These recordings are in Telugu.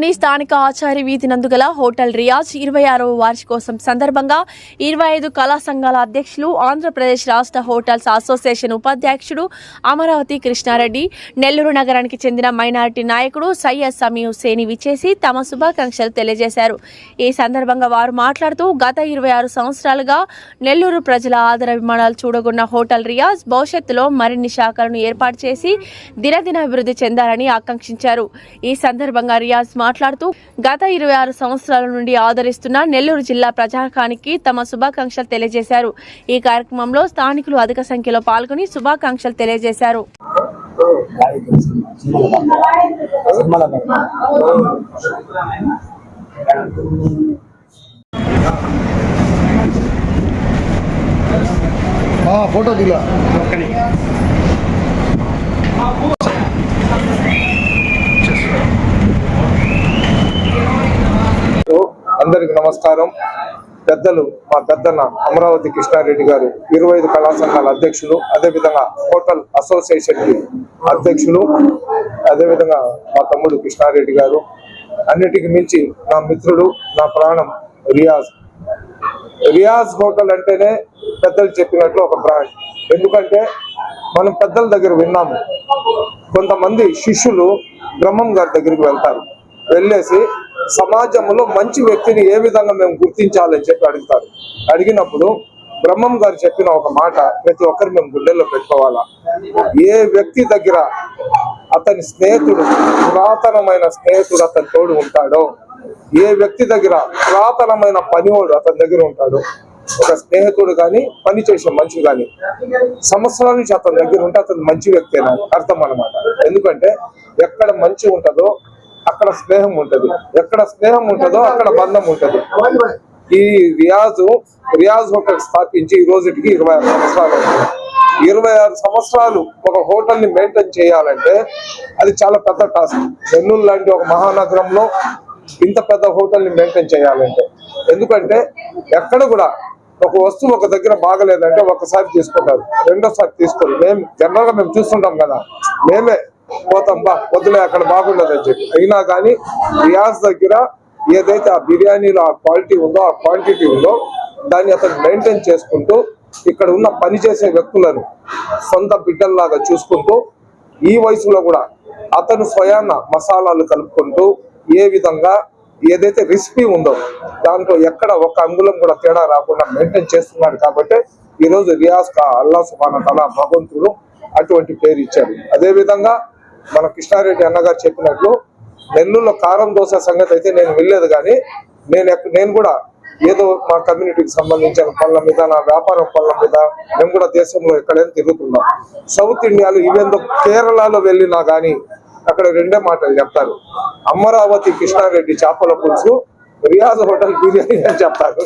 పట్టణంలోని స్థానిక ఆచార్య వీధి నందుగల హోటల్ రియాజ్ ఇరవై ఆరవ వార్షికోత్సవం సందర్భంగా ఇరవై ఐదు కళా సంఘాల అధ్యక్షులు ఆంధ్రప్రదేశ్ రాష్ట్ర హోటల్స్ అసోసియేషన్ ఉపాధ్యక్షుడు అమరావతి కృష్ణారెడ్డి నెల్లూరు నగరానికి చెందిన మైనారిటీ నాయకుడు సయ్యద్ సమీ హుసేని విచ్చేసి తమ శుభాకాంక్షలు తెలియజేశారు. ఈ సందర్భంగా వారు మాట్లాడుతూ గత ఇరవై ఆరు సంవత్సరాలుగా నెల్లూరు ప్రజల ఆదర విమానాలు చూడగొన్న హోటల్ రియాజ్ భవిష్యత్తులో మరిన్ని శాఖలను ఏర్పాటు చేసి దినదిన అభివృద్ధి చెందాలని ఆకాంక్షించారు. ఈ సందర్భంగా రియాజ్ మాట్లాడుతూ గత ఇరవై ఆరు సంవత్సరాల నుండి ఆదరిస్తున్న నెల్లూరు జిల్లా ప్రజాకానికి తమ శుభాకాంక్షలు తెలియజేశారు. ఈ కార్యక్రమంలో స్థానికులు అధిక సంఖ్యలో పాల్గొని శుభాకాంక్షలు తెలియజేశారు. ఫోటో దిగా అందరికి నమస్కారం. పెద్దలు మా పెద్దన్న అమరావతి కృష్ణారెడ్డి గారు ఇరవై ఐదు కళా సంఘాల అధ్యక్షులు అదేవిధంగా హోటల్ అసోసియేషన్కి అధ్యక్షులు అదేవిధంగా మా తమ్ముడు కృష్ణారెడ్డి గారు అన్నిటికి మించి నా మిత్రుడు నా ప్రాణం రియాజ్. రియాజ్ హోటల్ అంటేనే పెద్దలు చెప్పినట్లు ఒక బ్రాండ్. ఎందుకంటే మనం పెద్దల దగ్గర విన్నాము కొంతమంది శిష్యులు బ్రహ్మం గారి దగ్గరికి వెళ్తారు. వెళ్ళేసి సమాజంలో మంచి వ్యక్తిని ఏ విధంగా మేము గుర్తించాలని చెప్పి అడుగుతారు. అడిగినప్పుడు బ్రహ్మం గారు చెప్పిన ఒక మాట ప్రతి ఒక్కరు మేము గుండెల్లో పెట్టుకోవాలా? ఏ వ్యక్తి దగ్గర అతని స్నేహితుడు పురాతనమైన స్నేహితుడు అతని తోడు ఉంటాడో ఏ వ్యక్తి దగ్గర పురాతనమైన పనివాడు అతని దగ్గర ఉంటాడో ఒక స్నేహితుడు కానీ పని చేసే మనిషి కానీ సంవత్సరాల నుంచి అతని దగ్గర ఉంటే అతను మంచి వ్యక్తి అని అర్థం అనమాట ఎందుకంటే ఎక్కడ మంచి ఉంటుందో అక్కడ స్నేహం ఉంటది. ఎక్కడ స్నేహం ఉంటుందో అక్కడ బంధం ఉంటది. ఈ రియాజ్ రియాజ్ హోటల్ స్థాపించి ఈ రోజుకి ఇరవై ఆరు సంవత్సరాలు ఇరవై ఆరు సంవత్సరాలు ఒక హోటల్ని మెయింటైన్ చేయాలంటే అది చాలా పెద్ద టాస్క్. నెల్లూరు లాంటి ఒక మహానగరంలో ఇంత పెద్ద హోటల్ని మెయింటైన్ చేయాలంటే. ఎందుకంటే ఎక్కడ కూడా ఒక వస్తువు ఒక దగ్గర బాగలేదంటే ఒకసారి తీసుకుంటారు. రెండోసారి తీసుకోరు మేము జనరల్గా మేము చూస్తుంటాం కదా. మేమే పోతాం బా వద్దులే అక్కడ బాగుండదు అని చెప్పి. అయినా కానీ రియాజ్ దగ్గర ఏదైతే ఆ బిర్యానీలో ఆ క్వాలిటీ ఉందో ఆ క్వాంటిటీ ఉందో దాన్ని అతను మెయింటైన్ చేసుకుంటూ ఇక్కడ ఉన్న పని చేసే వ్యక్తులను సొంత బిడ్డల్లాగా చూసుకుంటూ ఈ వయసులో కూడా అతను స్వయాన మసాలాలు కలుపుకుంటూ ఏ విధంగా ఏదైతే రెసిపీ ఉందో దాంట్లో ఎక్కడ ఒక అంగుళం కూడా తేడా రాకుండా మెయింటైన్ చేస్తున్నాడు కాబట్టి ఈ రోజు రియాజ్ కా అల్లా సుబాన తల భగవంతుడు అటువంటి పేరు ఇచ్చారు అదేవిధంగా మన కృష్ణారెడ్డి అన్నగారు చెప్పినట్లు నెల్లూరులో కారం దోశ సంగతి అయితే నేను వెళ్ళలేదు కానీ నేను నేను కూడా ఏదో మా కమ్యూనిటీకి సంబంధించిన పనుల మీద నా వ్యాపారం పనుల మీద మేము కూడా దేశంలో ఎక్కడైనా తిరుగుతున్నాం. సౌత్ ఇండియాలో ఈవెన్ కేరళలో వెళ్ళినా కానీ అక్కడ రెండే మాటలు చెప్తారు. అమరావతి కృష్ణారెడ్డి చేపల పులుసు రియాజ్ హోటల్ బిర్యానీ అని చెప్తారు.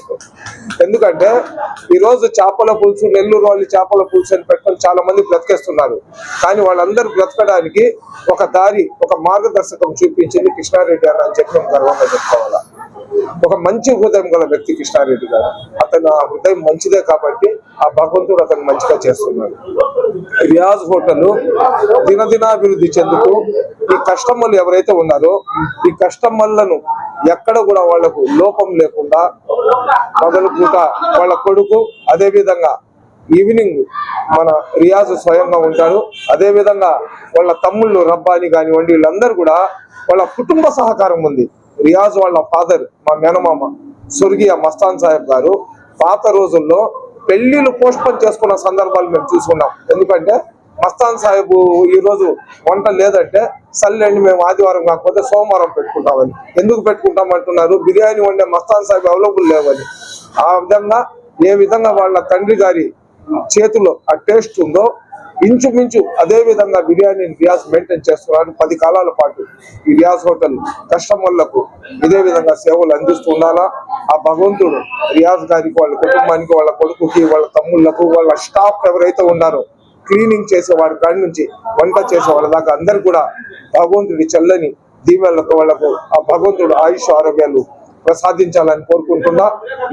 ఎందుకంటే ఈ రోజు చేపల పులుసు నెల్లూరు వాళ్ళు చేపల పులుసు అని పెట్టుకొని చాలా మంది బ్రతికేస్తున్నారు. కానీ వాళ్ళందరూ బ్రతకడానికి ఒక దారి ఒక మార్గదర్శకం చూపించింది కృష్ణారెడ్డి గారు అని చెప్పి గర్వంగా చెప్పుకోవాలా. ఒక మంచి హృదయం గల వ్యక్తి కృష్ణారెడ్డి గారు. అతను ఆ హృదయం మంచిదే కాబట్టి ఆ భగవంతుడు అతను మంచిగా చేస్తున్నాడు. రియాజ్ హోటల్ దినదినాభివృద్ధి చెందుతూ ఈ కస్టమర్లు ఎవరైతే ఉన్నారో ఈ కస్టమర్లను ఎక్కడ కూడా వాళ్ళకు లోపం లేకుండా మొదలు పూట వాళ్ళ కొడుకు అదే విధంగా ఈవినింగ్ మన రియాజ్ స్వయంగా ఉంటాడు. అదే విధంగా వాళ్ళ తమ్ముళ్ళు రబ్బాని కానివ్వండి వీళ్ళందరూ కూడా వాళ్ళ కుటుంబ సహకారం ఉంది. రియాజ్ వాళ్ళ ఫాదర్ మా మేనమామ స్వర్గీయ మస్తాన్ సాహెబ్ గారు పాత రోజుల్లో పెళ్ళిలు పోస్ట్ పోన్ చేసుకున్న సందర్భాలు మేము చూసుకున్నాం. ఎందుకంటే మస్తాన్ సాహెబ్ ఈరోజు వంట లేదంటే సర్లేండి మేము ఆదివారం కాకపోతే సోమవారం పెట్టుకుంటామని. ఎందుకు పెట్టుకుంటాం అంటున్నారు బిర్యానీ వండే మస్తాన్ సాహెబ్ అవైలబుల్ లేవని. ఆ విధంగా ఏ విధంగా వాళ్ళ తండ్రి గారి చేతిలో ఆ టేస్ట్ ఉందో ఇంచుమించు అదే విధంగా బిర్యానీ రియాజ్ మెయింటైన్ చేస్తున్నారు. పది కాలాల పాటు ఈ రియాజ్ హోటల్ కస్టమర్లకు ఇదే విధంగా సేవలు అందిస్తూ ఉండాలా? ఆ భగవంతుడు రియాజ్ గారికి వాళ్ళ కుటుంబానికి వాళ్ళ కొడుకుకి వాళ్ళ తమ్ముళ్ళకు వాళ్ళ స్టాఫ్ ఎవరైతే ఉన్నారో క్లీనింగ్ చేసేవాడి కాడి నుంచి వంట చేసే వాళ్ళ దాకా అందరు కూడా భగవంతుడి చల్లని దీవెనలతో వాళ్ళకు ఆ భగవంతుడు ఆయుష్ ఆరోగ్యాలు ప్రసాదించాలని కోరుకుంటున్నా.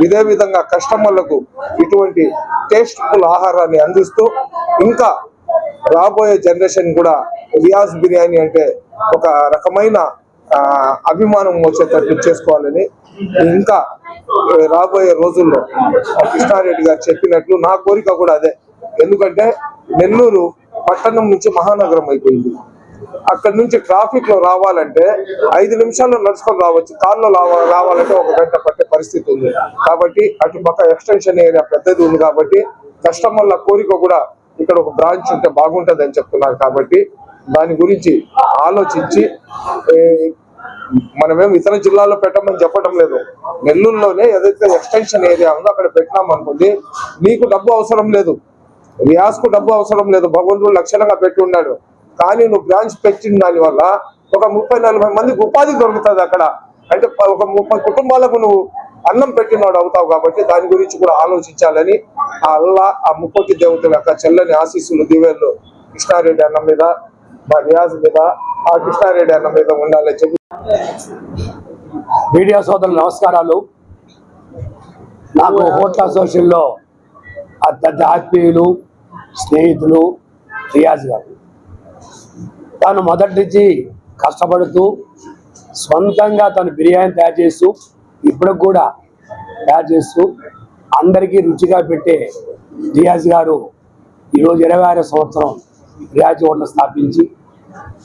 ఇదే విధంగా కస్టమర్లకు ఇటువంటి టేస్ట్ఫుల్ ఆహారాన్ని అందిస్తూ ఇంకా రాబోయే జనరేషన్ కూడా రియాజ్ బిర్యానీ అంటే ఒక రకమైన అభిమానం వచ్చేటట్లు చేసుకోవాలని ఇంకా రాబోయే రోజుల్లో కృష్ణారెడ్డి గారు చెప్పినట్లు నా కోరిక కూడా అదే. ఎందుకంటే నెల్లూరు పట్టణం నుంచి మహానగరం అయిపోయింది. అక్కడ నుంచి ట్రాఫిక్లో రావాలంటే ఐదు నిమిషాల్లో నడుచుకొని రావచ్చు. కార్లో రావ- రావాలంటే ఒక గంట పట్టే పరిస్థితి ఉంది. కాబట్టి అటు పక్క ఎక్స్టెన్షన్ ఏరియా పెద్దది ఉంది కాబట్టి కస్టమర్ల కోరిక కూడా ఇక్కడ ఒక బ్రాంచ్ ఉంటే బాగుంటుంది అని చెప్తున్నారు. కాబట్టి దాని గురించి ఆలోచించి మనమేం ఇతర జిల్లాలో పెట్టమని చెప్పడం లేదు. నెల్లూరులోనే ఏదైతే ఎక్స్టెన్షన్ ఏరియా ఉందో అక్కడ పెట్టినాం మీకు నీకు డబ్బు అవసరం లేదు. రియాజ్కు డబ్బు అవసరం లేదు. భగవంతుడు లక్షణంగా పెట్టి ఉన్నాడు కానీ నువ్వు బ్రాంచ్ పెట్టిన దాని వల్ల ఒక ముప్పై నలభై మందికి ఉపాధి దొరుకుతుంది అక్కడ. అంటే ఒక ముప్పై కుటుంబాలకు నువ్వు అన్నం పెట్టినాడు అవుతావు కాబట్టి దాని గురించి కూడా ఆలోచించాలని ఆ అల్లా ఆ ముక్కోటి దేవతల యొక్క చెల్లని ఆశీస్సులు దివేళ్ళు కృష్ణారెడ్డి అన్నం మీద మా రియాజ్ మీద ఆ కృష్ణారెడ్డి అన్నం మీద ఉండాలని చెప్పి మీడియా సోదరులు నమస్కారాలు. నాకు హోటల్ అసోసియేషన్లో అత్యంత ఆత్మీయులు స్నేహితులు రియాజ్ గారు. తాను మొదటి నుంచి కష్టపడుతూ సొంతంగా తను బిర్యానీ తయారు చేస్తూ ఇప్పటికి కూడా తయారు చేస్తూ అందరికీ రుచిగా పెట్టే రియాజ్ గారు ఈరోజు ఇరవై ఆరో సంవత్సరం రియాజ్ హోటల్ స్థాపించి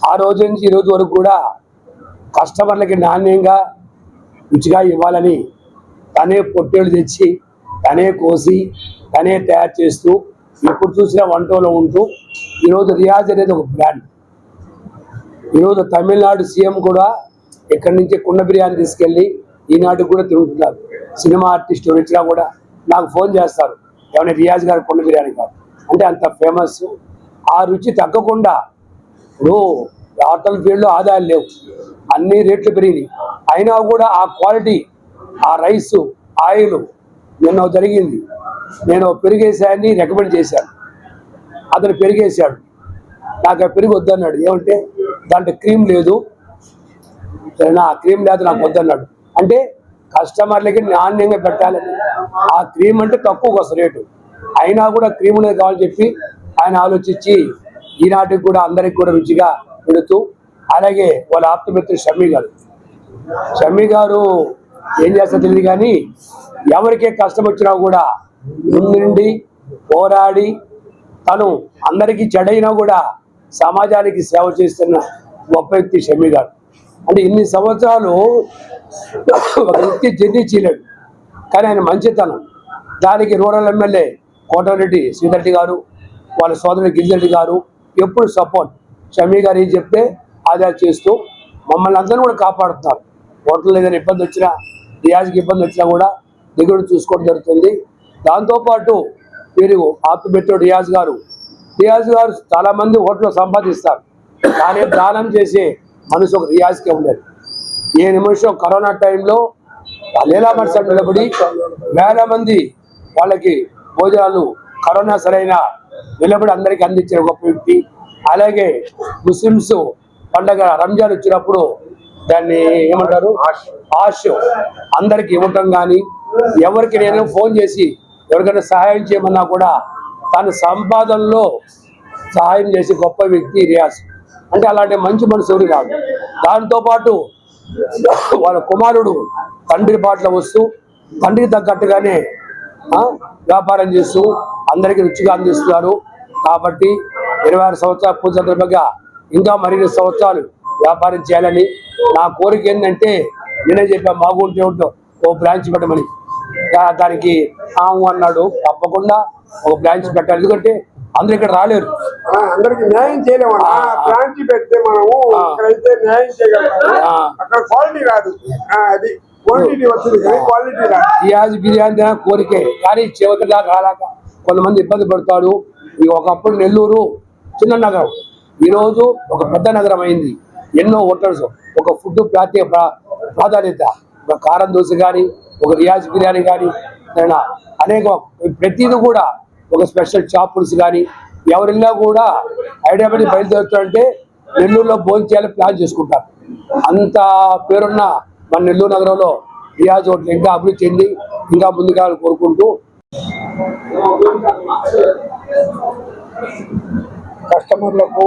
ఆ రోజు నుంచి ఈరోజు వరకు కూడా కస్టమర్లకి నాణ్యంగా రుచిగా ఇవ్వాలని తనే పొట్టేళ్ళు తెచ్చి తనే కోసి తనే తయారు చేస్తూ ఎప్పుడు చూసినా వంటలో ఉంటూ ఈరోజు రియాజ్ అనేది ఒక బ్రాండ్ ఈరోజు తమిళనాడు సీఎం కూడా ఇక్కడి నుంచి కుండ బిర్యానీ తీసుకెళ్ళి ఈనాటికి కూడా తిరుగుతున్నారు. సినిమా ఆర్టిస్ట్ వచ్చినా కూడా నాకు ఫోన్ చేస్తారు. ఏమైనా రియాజ్ గారు కుండ బిర్యానీ కాదు అంటే అంత ఫేమస్ ఆ రుచి తగ్గకుండా ఇప్పుడు హోటల్ ఫీల్డ్లో ఆదాయాలు లేవు. అన్ని రేట్లు పెరిగినాయి. అయినా కూడా ఆ క్వాలిటీ ఆ రైసు ఆయిల్ నిన్న జరిగింది. నేను పెరిగేసాయని రికమెండ్ చేశాను. అతను పెరిగేశాడు. నాకు ఆ పెరుగు వద్దన్నాడు. ఏమంటే దాంట్లో క్రీమ్ లేదు. సరేనా ఆ క్రీమ్ లేదు నాకు వద్దన్నాడు. అంటే కస్టమర్లకి నాణ్యంగా పెట్టాలని. ఆ క్రీమ్ అంటే తక్కువ వస్తుంది రేటు. అయినా కూడా క్రీమ్ అనేది కావాలని చెప్పి ఆయన ఆలోచించి ఈనాటికి కూడా అందరికి కూడా రుచిగా పెడుతూ అలాగే వాళ్ళ ఆప్తమిత్రుడు షమ్మి గారు. షమ్మి గారు ఏం చేస్తా తెలియదు కానీ ఎవరికే కష్టం వచ్చినా కూడా ముందుండి పోరాడి తను అందరికీ చెడైనా కూడా సమాజానికి సేవ చేస్తున్న గొప్ప వ్యక్తి షమీ గారు అంటే ఇన్ని సంవత్సరాలు ఒక వ్యక్తి జర్నీ చేయలేడు. కానీ ఆయన మంచితనం. దానికి రూరల్ ఎమ్మెల్యే కోటరెడ్డి శ్రీధరెడ్డి గారు వాళ్ళ సోదరుడు గిరిజరెడ్డి గారు ఎప్పుడు సపోర్ట్. షమీ గారు ఏం చెప్తే ఆదా చేస్తూ మమ్మల్ని అందరూ కూడా కాపాడుతున్నారు. హోటల్ ఏదైనా ఇబ్బంది వచ్చినా రియాజ్కి ఇబ్బంది వచ్చినా కూడా దిగుడు చూసుకోవడం జరుగుతుంది. దాంతోపాటు వీరు ఆత్మబెట్టు రియాజ్ గారు. రియాజ్ గారు చాలా మంది హోటల్ సంపాదిస్తారు. కానీ దానం చేసే మనసు ఒక రియాజ్కే ఉండేది. ఏ నిమిషం కరోనా టైంలో లీలా మర్సన్ నిలబడి వేల మంది వాళ్ళకి భోజనాలు కరోనా సరైన నిలబడి అందరికీ అందించిన గొప్ప వ్యక్తి. అలాగే ముస్లిమ్స్ పండగ రంజాన్ వచ్చినప్పుడు దాన్ని ఏమంటారు? ఆశ. అందరికి ఇవ్వటం కానీ ఎవరికి నేను ఫోన్ చేసి ఎవరికైనా సహాయం చేయమన్నా కూడా తన సంపాదనలో సహాయం చేసే గొప్ప వ్యక్తి రియాజ్. అంటే అలాంటి మంచి మనసు ఎవరు కాదు. దాంతోపాటు వాళ్ళ కుమారుడు తండ్రి బాటలో వస్తూ తండ్రికి తగ్గట్టుగానే వ్యాపారం చేస్తూ అందరికీ రుచిగా అందిస్తున్నారు. కాబట్టి ఇరవై ఆరు సంవత్సరాల పూజ సందర్భంగా ఇంకా మరిన్ని సంవత్సరాలు వ్యాపారం చేయాలని నా కోరిక ఏంటంటే నేనే చెప్పా మాగుంటే ఉంటో ఓ బ్రాంచ్ పెట్టమని. దానికి ఆము అన్నాడు. తప్పకుండా ఒక బ్రాంచ్ పెట్టాలి. ఎందుకంటే అందరూ ఇక్కడ రాలేరు. అందరికి న్యాయం. బ్రాంచ్ పెడితే మనము. ఇక్కడైతే న్యాయం. అక్కడ క్వాలిటీ రాదు. అది వస్తుంది. క్వాలిటీ రాదు. బిర్యానీ కోరికే. కానీ చివరి దాకా రాలేక కొంతమంది ఇబ్బంది పడతాడు ఇక ఒకప్పుడు నెల్లూరు చిన్న నగరం. ఈరోజు ఒక పెద్ద నగరం అయింది. ఎన్నో హోటల్స్. ఒక ఫుడ్ ప్రాంతీయ ప్రా- ప్రాధాన్యత. ఒక కారం దోశ కానీ ఒక రియాజ్ బిర్యానీ కానీ అనేక ప్రతిదీ కూడా ఒక స్పెషల్ చాపుల్స్ కానీ ఎవరిన్నా కూడా హైదరాబాద్ బయలుదేరుతారంటే నెల్లూరులో భోజనం చేయాలని ప్లాన్ చేసుకుంటారు. అంత పేరున్న మన నెల్లూరు నగరంలో రియాజ్ హోటల్ ఇంకా అభివృద్ధి చెంది ఇంకా ముందుగా కోరుకుంటూ కస్టమర్లకు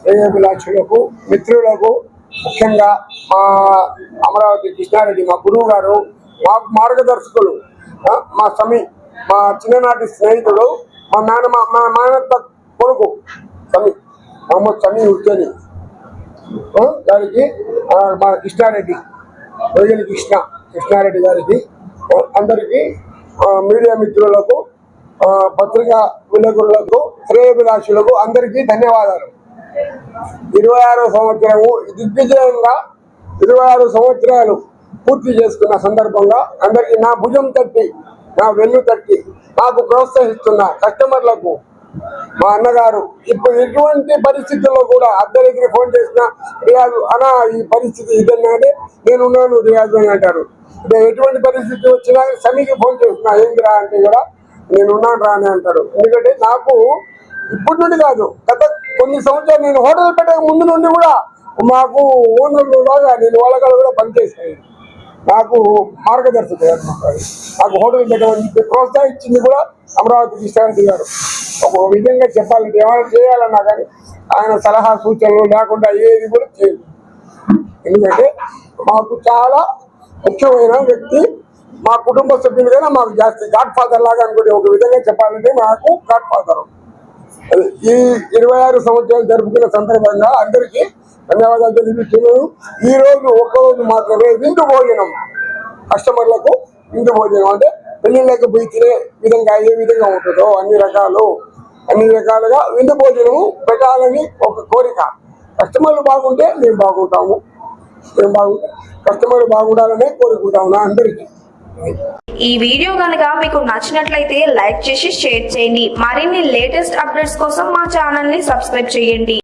శ్రేయోభిలాషులకు మిత్రులకు ముఖ్యంగా మా అమరావతి కృష్ణారెడ్డి మా గురువు గారు మా మార్గదర్శకులు మా సమీ మా చిన్ననాటి స్నేహితుడు మా నాన్న మా మేనత్త కొడుకు సమీ మహమ్మద్ సమీ హుస్సేని గారికి మా కృష్ణారెడ్డి రొయ్యల కృష్ణ కృష్ణారెడ్డి గారికి అందరికీ మీడియా మిత్రులకు పత్రికా విలేకరులకు శ్రేయభిలాషులకు అందరికీ ధన్యవాదాలు. ఇరవై ఆరో సంవత్సరము దిగ్విజయంగా ఇరవై ఆరు సంవత్సరాలు పూర్తి చేసుకున్న సందర్భంగా అందరికీ నా భుజం తట్టి నా వెన్ను తట్టి నాకు ప్రోత్సహిస్తున్న కస్టమర్లకు మా అన్నగారు ఇప్పుడు ఎటువంటి పరిస్థితుల్లో కూడా అద్దరికి ఫోన్ చేసిన రియాజు అనా ఈ పరిస్థితి ఇదన్నాడే అంటే నేను ఉన్నాను రియాజు అని అంటారు. ఎటువంటి పరిస్థితి వచ్చినా సమీకి ఫోన్ చేస్తున్నా ఏందిరా? అంటే కూడా నేను ఉన్నాను రా అని అంటారు. ఎందుకంటే నాకు ఇప్పటి నుండి కాదు గత కొన్ని సంవత్సరాలు నేను హోటల్ పెట్టక ముందు నుండి కూడా మాకు ఓనర్లు లాగా నేను వాళ్ళ కూడా పనిచేసాను నాకు మార్గదర్శకుడు అన్నమాట నాకు హోటల్ పెట్టమని ప్రోత్సహించింది కూడా అమరావతి విశ్రాంతి గారు. ఒక విధంగా చెప్పాలంటే ఏమైనా చేయాలన్నా కానీ ఆయన సలహా సూచనలు లేకుండా ఏది కూడా చేయదు ఎందుకంటే మాకు చాలా ముఖ్యమైన వ్యక్తి మా కుటుంబ సభ్యులుగానే మాకు జాస్తి గాడ్ ఫాదర్ లాగా అనుకుంటే ఒక విధంగా చెప్పాలంటే మాకు గాడ్ ఫాదర్ ఈ ఇరవై ఆరు సంవత్సరాలు జరుపుకున్న సందర్భంగా అందరికీ ధన్యవాదాలు తెలియజేస్తున్నాను. ఈ రోజు ఒక్కరోజు మాత్రమే విందు భోజనం. కస్టమర్లకు విందు భోజనం అంటే పెళ్ళిళ్ళకి పోయి తినే విధంగా ఏ విధంగా ఉంటుందో అన్ని రకాలు అన్ని రకాలుగా విందు భోజనము పెట్టాలని ఒక కోరిక. కస్టమర్లు బాగుంటే మేము బాగుంటాము. మేము బాగుంటాం కస్టమర్లు బాగుండాలనే కోరుకుంటాము నా అందరికీ. ఈ వీడియో కనుక మీకు నచ్చినట్లయితే లైక్ చేసి షేర్ చేయండి. మరిన్ని లేటెస్ట్ అప్డేట్స్ కోసం మా ఛానల్ని సబ్స్క్రైబ్ చేయండి.